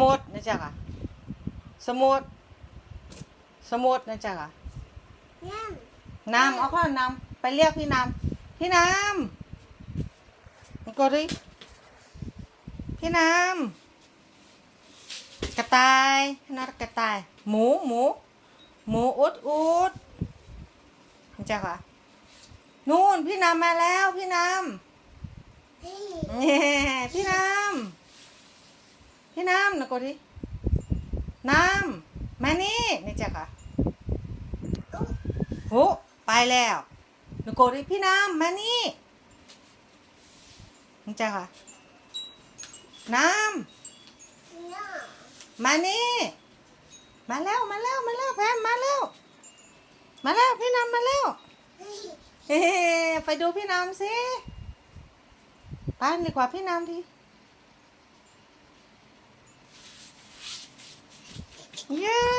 มุดนะจ๊ะค่ะ สมุด สมุดนะจ๊ะค่ะน้น้ำเอาข้าวน้ำไปเรียกพี่น้ำพี่น้ำนี่ก็ดิพี่น้ำกระต่ายนัดกระต่าย หมูหมู หมูอุดอุดนี่จ้ะค่ะนู่นพี่น้ำมาแล้วพี่น้ำพี่ำเนี่ยพี่น้ำ พี่น้ำนะกดิน้ำมานี่นี่จ้ะค่ะโหไปแล้วหนูโกดิพี่น้ำมานี่นี่จ้ะค่ะ น้ำมานี่ มาแล้วมาแล้วมาแล้วแพมมาแล้ว มาแล้วพี่น้ำมาแล้วเฮ้ไปดูพี่น้ำสิไปดีกว่าพี่น้ำที เย้